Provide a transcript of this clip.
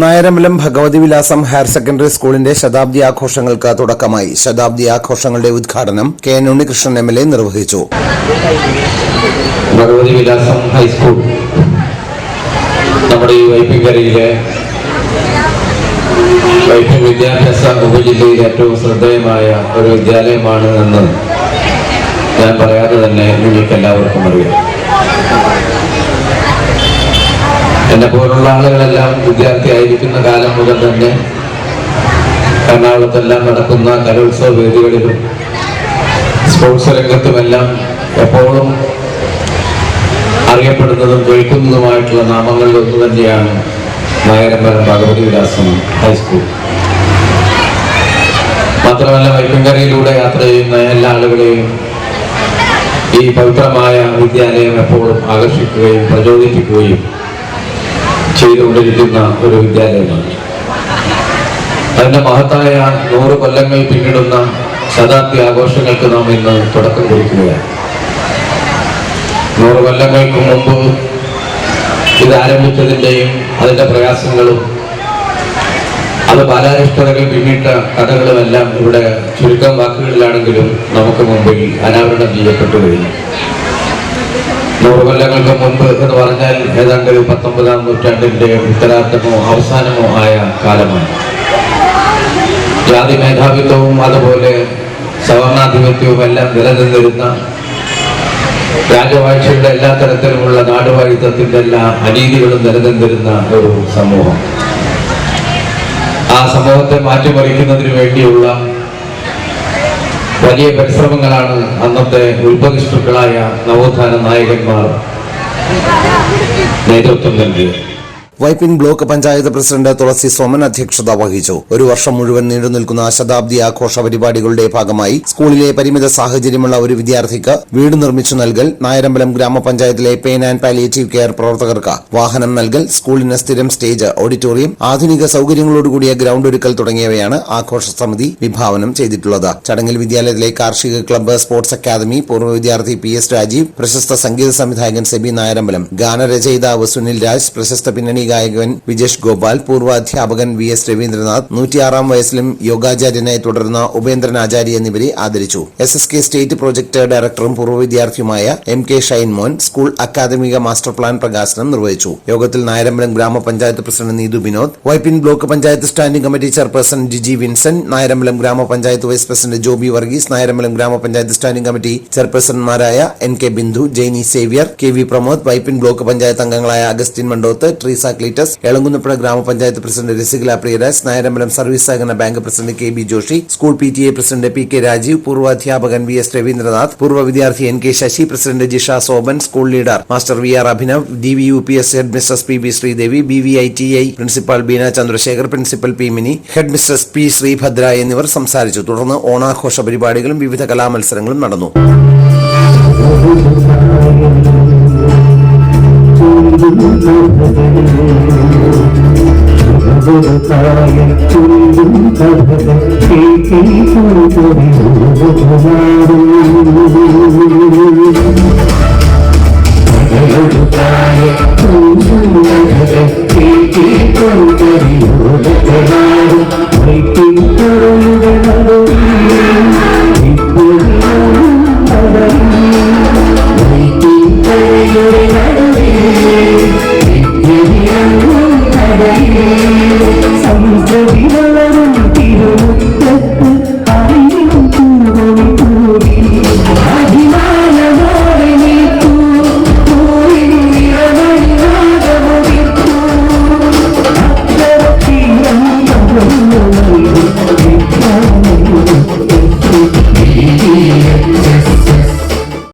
നായരമ്പലം ഭഗവതി വിലാസം higher secondary സ്കൂളിന്റെ ശതാബ്ദി ആഘോഷങ്ങൾക്ക് തുടക്കമായി. ശതാബ്ദി ആഘോഷങ്ങളുടെ ഉദ്ഘാടനം K N Unnikrishnan M L A നിർവഹിച്ചു. ഭഗവതി വിലാസം ഹൈസ്കൂൾ നമ്മുടെ ഈ വൈപ്പിക്കരയിലെ വൈപ്പിൻ വിദ്യാഭ്യാസ ഉപജില്ലയിൽ ഏറ്റവും ശ്രദ്ധേയമായ ഒരു വിദ്യാലയമാണ് എന്ന് ഞാൻ പറയാതെ തന്നെ നിങ്ങൾക്ക് എല്ലാവർക്കും അറിയാം. എന്നെ പോലുള്ള ആളുകളെല്ലാം വിദ്യാർത്ഥിയായിരിക്കുന്ന കാലം മുതൽ തന്നെ എറണാകുളത്തെല്ലാം നടക്കുന്ന കലോത്സവ വേദികളിലും സ്പോർട്സ് രംഗത്തുമെല്ലാം എപ്പോഴും അറിയപ്പെടുന്നതും കേൾക്കുന്നതുമായിട്ടുള്ള നാമങ്ങളിൽ ഒന്ന് തന്നെയാണ് നായരമ്പലം ഭഗവതി വിലാസം ഹൈസ്കൂൾ. മാത്രമല്ല വൈപ്പിൻകരയിലൂടെ യാത്ര ചെയ്യുന്ന എല്ലാ ആളുകളെയും ഈ പവിത്രമായ വിദ്യാലയം എപ്പോഴും ആകർഷിക്കുകയും പ്രചോദിപ്പിക്കുകയും ചെയ്തുകൊണ്ടിരിക്കുന്ന ഒരു വിദ്യാലയമാണ്. അതിന്റെ മഹത്തായ നൂറ് കൊല്ലങ്ങൾ പിന്നിടുന്ന ശതാബ്ദി ആഘോഷങ്ങൾക്ക് നാം ഇന്ന് തുടക്കം കുറിക്കുകയാണ്. നൂറ് കൊല്ലങ്ങൾക്ക് മുമ്പ് ഇത് ആരംഭിച്ചതിന്റെയും അതിന്റെ പ്രയാസങ്ങളും അത് ബാലാരിഷ്ടതകൾ പിന്നിട്ട കഥകളുമെല്ലാം ഇവിടെ ചുരുക്കം വാക്കുകളിലാണെങ്കിലും നമുക്ക് മുമ്പിൽ അനാവരണം ചെയ്യപ്പെട്ടു കഴിഞ്ഞു. കൊല്ലങ്ങൾക്ക് മുമ്പ് എന്ന് പറഞ്ഞാൽ ഏതാണ്ട് പത്തൊമ്പതാം നൂറ്റാണ്ടിന്റെ ഉത്തരാർത്ഥമോ അവസാനമോ ആയ കാലമാണ്. ജാതി മേധാവിത്വവും അതുപോലെ സവർണാധിപത്യവും എല്ലാം നിലനിന്നിരുന്ന രാജവാഴ്ചയുടെ എല്ലാ തരത്തിലുമുള്ള നാടുവാഴിത്തത്തിന്റെ എല്ലാ അനീതികളും നിലനിന്നിരുന്ന ഒരു സമൂഹം. ആ സമൂഹത്തെ മാറ്റിമറിക്കുന്നതിന് വേണ്ടിയുള്ള വലിയ പരിശ്രമങ്ങളാണ് അന്നത്തെ ഉത്ഭവിഷ്ടുക്കളായ നവോത്ഥാന നായകന്മാർ നേതൃത്വം നൽകിയത്. വൈപ്പിൻ ബ്ലോക്ക് പഞ്ചായത്ത് പ്രസിഡന്റ് തുളസി സോമൻ അധ്യക്ഷത വഹിച്ചു. ഒരു വർഷം മുഴുവൻ നീണ്ടുനിൽക്കുന്ന ശതാബ്ദി ആഘോഷ പരിപാടികളുടെ ഭാഗമായി സ്കൂളിലെ പരിമിത സാഹചര്യമുള്ള ഒരു വിദ്യാർത്ഥിക്ക് വീട് നിർമ്മിച്ചു നൽകൽ നായരമ്പലം ഗ്രാമപഞ്ചായത്തിലെ പെയിൻ ആൻഡ് പാലിയേറ്റീവ് കെയർ പ്രവർത്തകർക്ക് വാഹനം നൽകൽ സ്കൂളിന് സ്ഥിരം സ്റ്റേജ് ഓഡിറ്റോറിയം ആധുനിക സൌകര്യങ്ങളോടുകൂടിയ ഗ്രൌണ്ട് ഒരുക്കൽ തുടങ്ങിയവയാണ് ആഘോഷ സമിതി വിഭാവനം ചെയ്തിട്ടുള്ളത്. ചടങ്ങിൽ വിദ്യാലയത്തിലെ കാർഷിക ക്ലബ്ബ് സ്പോർട്സ് അക്കാദമി പൂർവ വിദ്യാർത്ഥി പി എസ് രാജീവ് പ്രശസ്ത സംഗീത സംവിധായകൻ സെബി നായരമ്പലം ഗാനരചയിതാവ് സുനിൽ രാജ് പ്രശസ്ത പിന്നണി ഗായകൻ വിജേഷ് ഗോപാൽ പൂർവാധ്യാപകൻ വി എസ് രവീന്ദ്രനാഥ് നൂറ്റിയാറാം വയസ്സിലും യോഗാചാര്യനായി തുടർന്ന ഉപേന്ദ്രൻ ആചാര്യ എന്നിവരെ ആദരിച്ചു. S S K state project ഡയറക്ടറും പൂർവ വിദ്യാർത്ഥിയുമായ എം കെ ഷൈൻമോൻ സ്കൂൾ അക്കാദമിക മാസ്റ്റർ പ്ലാൻ പ്രകാശനം നിർവഹിച്ചു. യോഗത്തിൽ നായരമ്പലം ഗ്രാമപഞ്ചായത്ത് president Neethu Vinod Vypin block panchayat standing committee chairperson Jiji Vincent Nayarambalam ഗ്രാമപഞ്ചായത്ത് വൈസ് പ്രസിഡന്റ് ജോബി വർഗീസ് നായരമ്പലം ഗ്രാമപഞ്ചായത്ത് standing committee ചെയർപേഴ്സൺമാരായ N K Bindu Jainy Xavier K V Pramod Vypin block panchayat അംഗങ്ങളായ അഗസ്റ്റിൻ മണ്ടോത്ത് ട്രീസ ക്ലീറ്റസ് എളങ്കുന്നപ്പുഴ ഗ്രാമപഞ്ചായത്ത് president Rasikala Priyaraj Nayarambalam service സഹകരണ bank president K B Joshy school P T A president P K Rajeev പൂർവ അധ്യാപകൻ V S Raveendranath പൂർവ വിദ്യാർത്ഥി N K Sasi president Jisha Soban school leader master V R Abhinav D V U P S head mistress P B Sreedevi B V I T I principal Beena Chandrasekhar principal P Mini head mistress P Sreebhadra എന്നിവർ സംസാരിച്ചു. തുടർന്ന് ഓണാഘോഷ പരിപാടികളും വിവിധ കലാമത്സരങ്ങളും നടന്നു. భువకాయ తుల్యుంతభవేకైకురుతరి భువనాడు